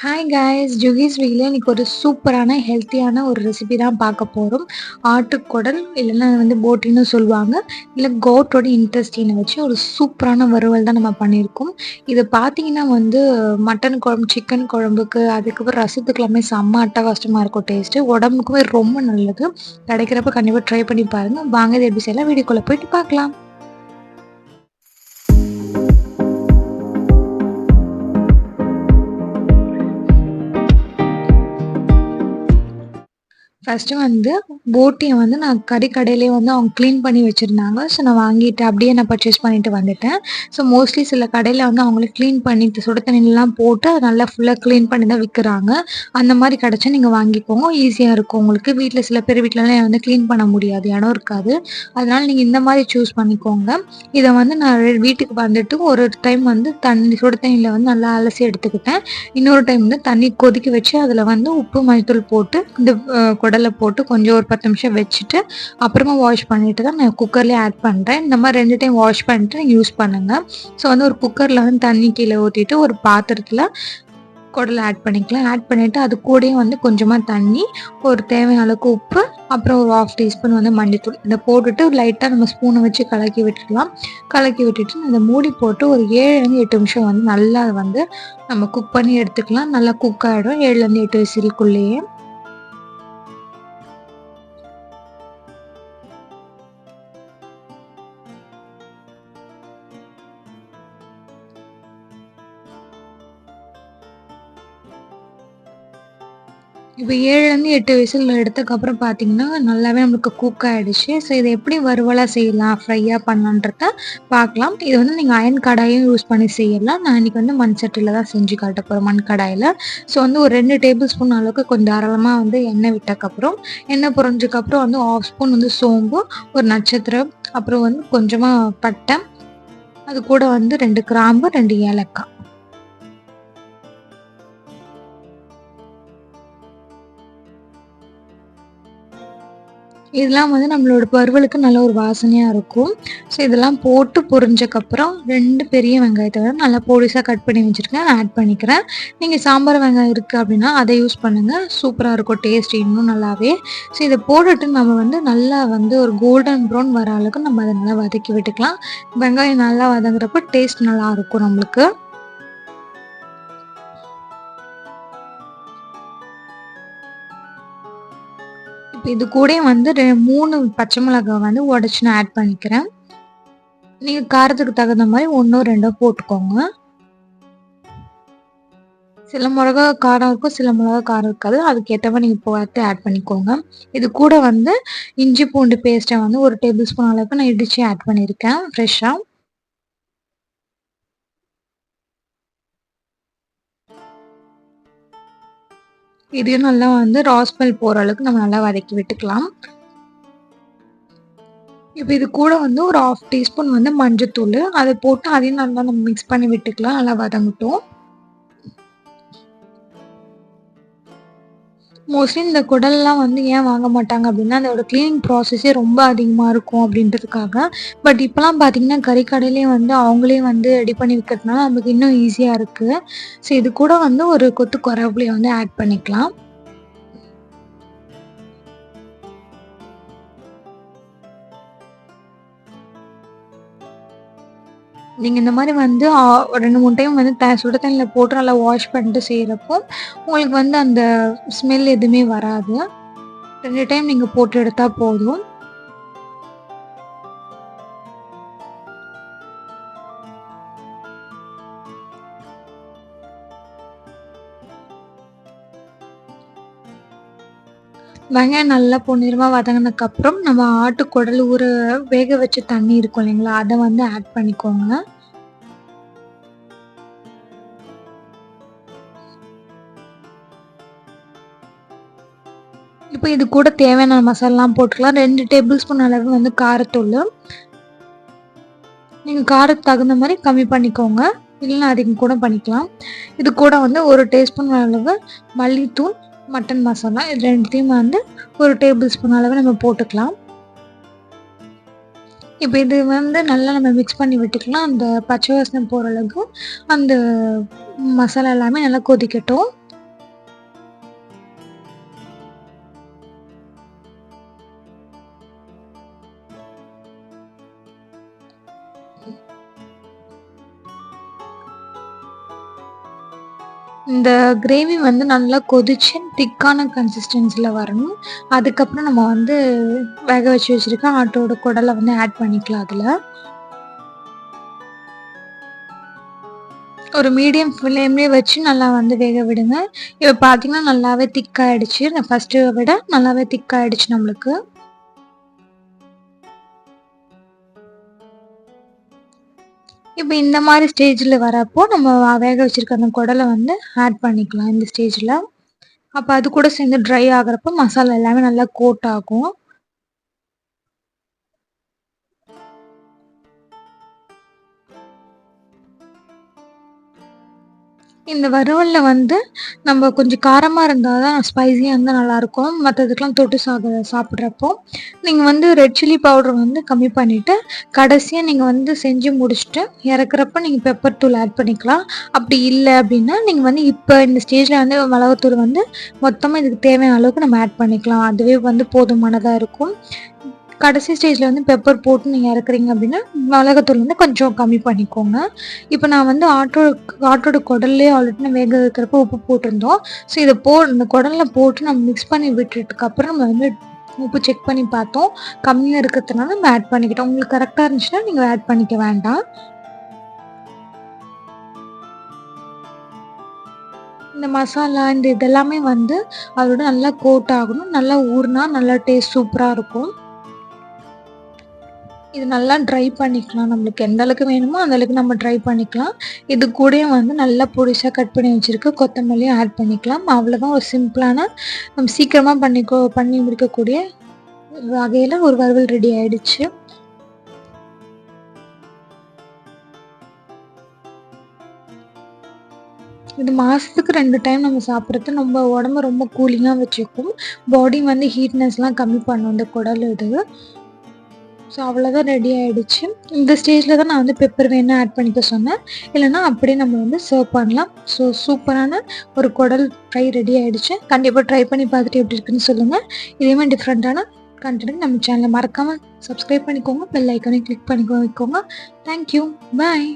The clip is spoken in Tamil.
ஹாய் காய்ஸ் ஜுகிஸ் வீடியோவில் இன்றைக்கி ஒரு சூப்பரான ஹெல்த்தியான ஒரு ரெசிபி தான் பார்க்க போகிறோம் ஆட்டுக்குடல் இல்லைன்னா வந்து போட்டின்னு சொல்லுவாங்க. இல்லை கோட்டோட இன்ட்ரெஸ்டினை வச்சு ஒரு சூப்பரான வறுவல் தான் நம்ம பண்ணியிருக்கோம். இதை பார்த்தீங்கன்னா வந்து மட்டன் குழம்பு சிக்கன் குழம்புக்கு அதுக்கப்புறம் ரசத்துக்கு எல்லாமே செம்ம அட்டகாஷ்டமாக இருக்கும் டேஸ்ட்டு உடம்புக்குமே ரொம்ப நல்லது. கிடைக்கிறப்ப கண்டிப்பாக ட்ரை பண்ணி பாருங்கள் வாங்க இது எப்படி செய்யலாம்? வீடியோக்குள்ளே போயிட்டு பார்க்கலாம். ஃபஸ்ட்டு வந்து போட்டியை வந்து நான் கறி கடையிலே வந்து அவங்க க்ளீன் பண்ணி வச்சுருந்தாங்க. ஸோ நான் வாங்கிட்டு அப்படியே நான் பர்ச்சேஸ் பண்ணிட்டு வந்துட்டேன். ஸோ மோஸ்ட்லி சில கடையில் வந்து அவங்களே க்ளீன் பண்ணிட்டு சுட தண்ணிலாம் போட்டு அதை நல்லா ஃபுல்லாக க்ளீன் பண்ணி தான் விற்கிறாங்க அந்த மாதிரி கிடச்சா நீங்கள் வாங்கிக்கோங்க. ஈஸியாக இருக்கும் உங்களுக்கு. வீட்டில் சில பேர் வீட்டிலலாம் வந்து க்ளீன் பண்ண முடியாது. இடம் இருக்காது. அதனால் நீங்கள் இந்த மாதிரி சூஸ் பண்ணிக்கோங்க. இதை வந்து நான் வீட்டுக்கு வந்துட்டு ஒரு டைம் வந்து தண்ணி சுட தண்ணியில் வந்து நல்லா அலசி எடுத்துக்கிட்டேன். இன்னொரு டைம் வந்து தண்ணி கொதிக்க வச்சு அதில் வந்து உப்பு மஞ்சள் போட்டு இந்த குடலை போட்டு கொஞ்சம் ஒரு பத்து நிமிஷம் வச்சுட்டு அப்புறமா வாஷ் பண்ணிட்டு தான் நான் குக்கர்லேயே ஆட் பண்ணுறேன் இந்த மாதிரி ரெண்டு டைம் வாஷ் பண்ணிட்டு யூஸ் பண்ணுங்கள் ஸோ வந்து ஒரு குக்கரில் வந்து தண்ணி கீழே ஊற்றிட்டு ஒரு பாத்திரத்தில் குடலை ஆட் பண்ணிக்கலாம். ஆட் பண்ணிவிட்டு அது கூடயும் வந்து கொஞ்சமாக தண்ணி ஒரு தேவையான அளவுக்கு உப்பு அப்புறம் ஒரு ஆஃப் டீஸ்பூன் வந்து மஞ்சத்தூள் இதை போட்டுட்டு லைட்டாக நம்ம ஸ்பூனை வச்சு கலக்கி விட்டுக்கலாம் கலக்கி விட்டுட்டு அதை மூடி போட்டு ஒரு ஏழுலேருந்து எட்டு நிமிஷம் வந்து நல்லா வந்து நம்ம குக் பண்ணி எடுத்துக்கலாம். நல்லா குக் ஆகிடும் ஏழுலேருந்து எட்டு விசிலுக்குள்ளேயே இப்போ ஏழுலேருந்து எட்டு விசில் எடுத்ததுக்கப்புறம் பார்த்தீங்கன்னா நல்லாவே நம்மளுக்கு குக் ஆகிடுச்சு ஸோ இதை எப்படி வறுவலாக செய்யலாம் ஃப்ரையாக பண்ணலான்றத பார்க்கலாம் இது வந்து நீங்கள் அயன் கடாயும் யூஸ் பண்ணி செய்யலாம். நான் இன்றைக்கி வந்து மண் சட்டியில் தான் செஞ்சு காட்ட போகிறேன் மண் கடாயில். ஸோ வந்து ஒரு ரெண்டு டேபிள் ஸ்பூன் அளவுக்கு கொஞ்சம் தாராளமாக வந்து எண்ணெய் விட்டக்கப்புறம் எண்ணெய் புரிஞ்சக்கப்புறம் வந்து ஆஃப் ஸ்பூன் வந்து சோம்பு ஒரு நட்சத்திரம் அப்புறம் வந்து கொஞ்சமாக பட்டை அது கூட வந்து ரெண்டு கிராம்பு ரெண்டு ஏலக்காய். இதெல்லாம் வந்து நம்மளோட பருவலுக்கு நல்ல ஒரு வாசனையாக இருக்கும். ஸோ இதெல்லாம் போட்டு பொரிஞ்சக்கப்புறம் ரெண்டு பெரிய வெங்காயத்தை வந்து நல்லா பொடிசாக கட் பண்ணி வச்சுருக்கேன். நான் ஆட் பண்ணிக்கிறேன். நீங்கள் சாம்பார் வெங்காயம் இருக்குது அப்படின்னா அதை யூஸ் பண்ணுங்கள் சூப்பராக இருக்கும் டேஸ்ட் இன்னும் நல்லாவே. ஸோ இதை போட்டுட்டு நம்ம வந்து நல்லா வந்து ஒரு கோல்டன் ப்ரௌன் வர அளவுக்கு நம்ம அதை நல்லா வதக்கி விட்டுக்கலாம். வெங்காயம் நல்லா வதங்குறப்ப டேஸ்ட் நல்லா இருக்கும் நம்மளுக்கு. இது கூட வந்து ரெ மூணு பச்சை மிளகாய் வந்து உடச்சி நான் ஆட் பண்ணிக்கிறேன். நீங்கள் காரத்துக்கு தகுந்த மாதிரி ஒன்றோ ரெண்டோ போட்டுக்கோங்க. சில மிளகா காரம் இருக்கும் சில மிளகா காரம் இருக்காது. அதுக்கேற்ற மாதிரி நீங்கள் பார்த்து ஆட் பண்ணிக்கோங்க. இது கூட வந்து இஞ்சி பூண்டு பேஸ்ட்டை வந்து ஒரு டேபிள் ஸ்பூன் அளவுக்கு நான் இடித்து ஆட் பண்ணியிருக்கேன் ஃப்ரெஷ்ஷாக இதையும் நல்லா வந்து ராஸ்மெல் போகிற அளவுக்கு நம்ம நல்லா வதக்கி விட்டுக்கலாம். இப்போ இது கூட வந்து ஒரு ஆஃப் டீஸ்பூன் வந்து மஞ்சத்தூள் அதை போட்டு அதையும் நல்லா நம்ம மிக்ஸ் பண்ணி விட்டுக்கலாம் நல்லா வதங்கட்டும். மோஸ்ட்லி இந்த குடல்லாம் வந்து ஏன் வாங்க மாட்டாங்க அப்படின்னா அதோட க்ளீனிங் ப்ராசஸே ரொம்ப அதிகமாக இருக்கும் அப்படின்றதுக்காக. பட் இப்போலாம் பார்த்தீங்கன்னா கறிக்கடையிலே வந்து அவங்களே வந்து ரெடி பண்ணி விற்கிறதுனால நமக்கு இன்னும் ஈஸியாக இருக்குது ஸோ இது கூட வந்து ஒரு கொத்து குறவுலையை வந்து ஆட் பண்ணிக்கலாம். நீங்கள் இந்த மாதிரி வந்து ரெண்டு மூணு டைம் வந்து த சுட தண்ணியில் போட்டு நல்லா வாஷ் பண்ணிட்டு செய்கிறப்போ உங்களுக்கு வந்து அந்த ஸ்மெல் எதுவுமே வராது. ரெண்டு டைம் நீங்கள் போட்டு எடுத்தால் போதும். வெங்காயம் நல்லா பொன்னிறமாக வதங்கினதுக்கப்புறம் நம்ம ஆட்டு குடல் ஊற வேக வச்ச தண்ணி இருக்கும் இல்லைங்களா அதை வந்து ஆட் பண்ணிக்கோங்க. இப்போ இது கூட தேவையான மசாலாம் போட்டுக்கலாம். ரெண்டு டேபிள் ஸ்பூன் அளவு வந்து காரத்தூள். நீங்கள் காரத்துக்கு தகுந்த மாதிரி கம்மி பண்ணிக்கோங்க. இல்லைன்னா அதிகம் கூட பண்ணிக்கலாம். இது கூட வந்து ஒரு டீஸ்பூன் அளவு மல்லித்தூள் மட்டன் மசாலா இது ரெண்டுத்தையும் வந்து ஒரு டேபிள் ஸ்பூன் அளவு நம்ம போட்டுக்கலாம். இப்போ இது வந்து நல்லா நம்ம மிக்ஸ் பண்ணி விட்டுக்கலாம். அந்த பச்சை வாசனை போகிற அளவுக்கு அந்த மசாலா எல்லாமே நல்லா கொதிக்கட்டும். இந்த கிரேவி வந்து நல்லா கொதிச்சு திக்கான கன்சிஸ்டன்சியில் வரணும். அதுக்கப்புறம் நம்ம வந்து வேக வச்சு வச்சுருக்க ஆட்டோட குடலை வந்து ஆட் பண்ணிக்கலாம் அதில். ஒரு மீடியம் ஃப்ளேம்லேயே வச்சு நல்லா வந்து வேக விடுங்க. இப்போ பார்த்தீங்கன்னா நல்லாவே திக்காகிடுச்சு நான் ஃபஸ்ட்டு விட நல்லாவே திக்காகிடுச்சு நம்மளுக்கு. இப்போ இந்த மாதிரி ஸ்டேஜில் வரப்போ நம்ம வேக வச்சுருக்க அந்த குடலை வந்து ஆட் பண்ணிக்கலாம் இந்த ஸ்டேஜில். அப்போ அது கூட சேர்ந்து ட்ரை ஆகிறப்போ மசாலா எல்லாமே நல்லா கோட் ஆகும். இந்த வறுவலில் வந்து நம்ம கொஞ்சம் காரமாக இருந்தால் தான் ஸ்பைஸியாக இருந்தால் நல்லாயிருக்கும். மற்றதுக்கெலாம் தொட்டு சாப்பிட சாப்பிட்றப்போ நீங்கள் வந்து ரெட் சில்லி பவுடர் வந்து கம்மி பண்ணிவிட்டு கடைசியாக நீங்கள் வந்து செஞ்சு முடிச்சுட்டு இறக்குறப்ப நீங்கள் பெப்பர் தூள் ஆட் பண்ணிக்கலாம். அப்படி இல்லை அப்படின்னா நீங்கள் வந்து இப்போ இந்த ஸ்டேஜில் வந்து மிளகுத்தூள் வந்து மொத்தமாக இதுக்கு தேவையான அளவுக்கு நம்ம ஆட் பண்ணிக்கலாம். அதுவே வந்து போதுமானதாக இருக்கும். கடைசி ஸ்டேஜில் வந்து பெப்பர் போட்டு நீங்கள் இறக்குறீங்க அப்படின்னா மிளகாத்தூள் வந்து கொஞ்சம் கம்மி பண்ணிக்கோங்க. இப்போ நான் வந்து ஆட்டோ ஆட்டோட குடல்லே ஆல்ரெடி நான் வேக வைக்கிறப்ப உப்பு போட்டிருந்தோம். ஸோ இதை போ இந்த குடலில் போட்டு நம்ம மிக்ஸ் பண்ணி விட்டுறதுக்கப்புறம் நம்ம வந்து உப்பு செக் பண்ணி பார்த்தோம். கம்மியாக இருக்கிறதுனால நம்ம ஆட் பண்ணிக்கிட்டோம். உங்களுக்கு கரெக்டாக இருந்துச்சுன்னா நீங்கள் ஆட் பண்ணிக்க வேண்டாம். இந்த மசாலா இந்த இதெல்லாமே வந்து அதோட நல்லா கோட் ஆகணும். நல்லா ஊறினா நல்லா டேஸ்ட் சூப்பராக இருக்கும். இது நல்லா ட்ரை பண்ணிக்கலாம். நம்மளுக்கு எந்த அளவுக்கு வேணுமோ அந்த அளவுக்கு நம்ம ட்ரை பண்ணிக்கலாம். இது கூடயும் வந்து நல்லா பொடிசாக கட் பண்ணி வச்சுருக்கு கொத்தமல்லியும் ஆட் பண்ணிக்கலாம். அவ்வளோதான் ஒரு சிம்பிளான நம்ம சீக்கிரமாக பண்ணிக்கோ பண்ணி முடிக்கக்கூடிய வகையில் ஒரு வறுவல் ரெடி ஆயிடுச்சு. இது மாதத்துக்கு ரெண்டு டைம் நம்ம சாப்பிட்றது. நம்ம உடம்பு ரொம்ப கூலிங்காக வச்சுக்கும். பாடி வந்து ஹீட்னஸ்லாம் கம்மி பண்ணும் இந்த குடல் இது. ஸோ அவ்வளோதான் ரெடி ஆகிடுச்சு இந்த ஸ்டேஜில் தான் நான் வந்து பெப்பர் வேணால் ஆட் பண்ணிக்க சொன்னேன். இல்லைனா அப்படியே நம்ம வந்து சர்வ் பண்ணலாம். ஸோ சூப்பரான ஒரு குடல் ஃப்ரை ரெடி ஆகிடுச்சு கண்டிப்பாக ட்ரை பண்ணி பார்த்துட்டு எப்படி இருக்குன்னு சொல்லுங்கள் இதேமே டிஃப்ரெண்ட்டான கண்டென்ட் நம்ம சேனலை மறக்காமல் சப்ஸ்கிரைப் பண்ணிக்கோங்க. பெல் ஐக்கனையும் கிளிக் பண்ணிக்கோ வைக்கோங்க தேங்க்யூ பாய்